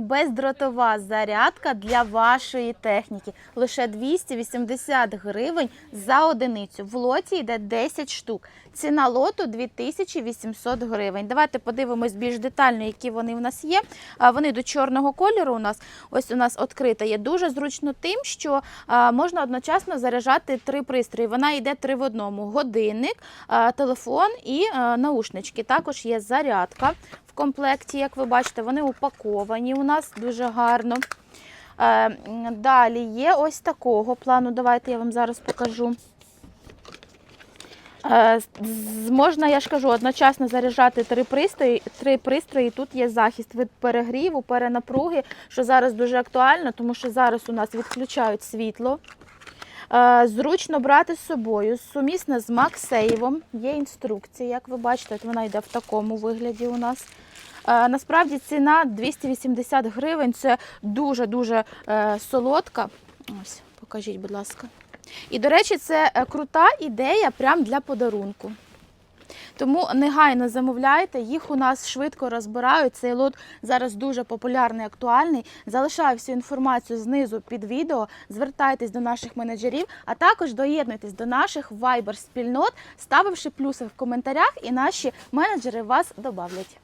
бездротова зарядка для вашої техніки. Лише 280 гривень за одиницю. В лоті йде 10 штук. Ціна лоту 2800 гривень. Давайте подивимось більш детально, які вони в нас є. Вони до чорного кольору у нас. Ось у нас відкрита є. Дуже зручно тим, що можна одночасно заряджати три пристрої. Вона йде три в одному: годинник, телефон і наушнички. Також є зарядка в комплекті, як ви бачите, вони упаковані у нас дуже гарно. Е, Далі є ось такого плану. Давайте я вам зараз покажу. Е, Можна, я ж кажу, одночасно заряджати три пристрої. Три пристрої. Тут є захист від перегріву, перенапруги, що зараз дуже актуально, тому що зараз у нас відключають світло. Е, Зручно брати з собою, сумісна з MagSafe, є інструкція, як ви бачите, вона йде в такому вигляді у нас. Е, Насправді ціна 280 гривень, це дуже-дуже е, солодка. Ось, покажіть, будь ласка. І, до речі, це крута ідея прямо для подарунку. Тому негайно замовляйте, їх у нас швидко розбирають. Цей лот зараз дуже популярний, актуальний. Залишаю всю інформацію знизу під відео. Звертайтесь до наших менеджерів, а також доєднуйтесь до наших Viber спільнот, ставивши плюси в коментарях, і наші менеджери вас добавлять.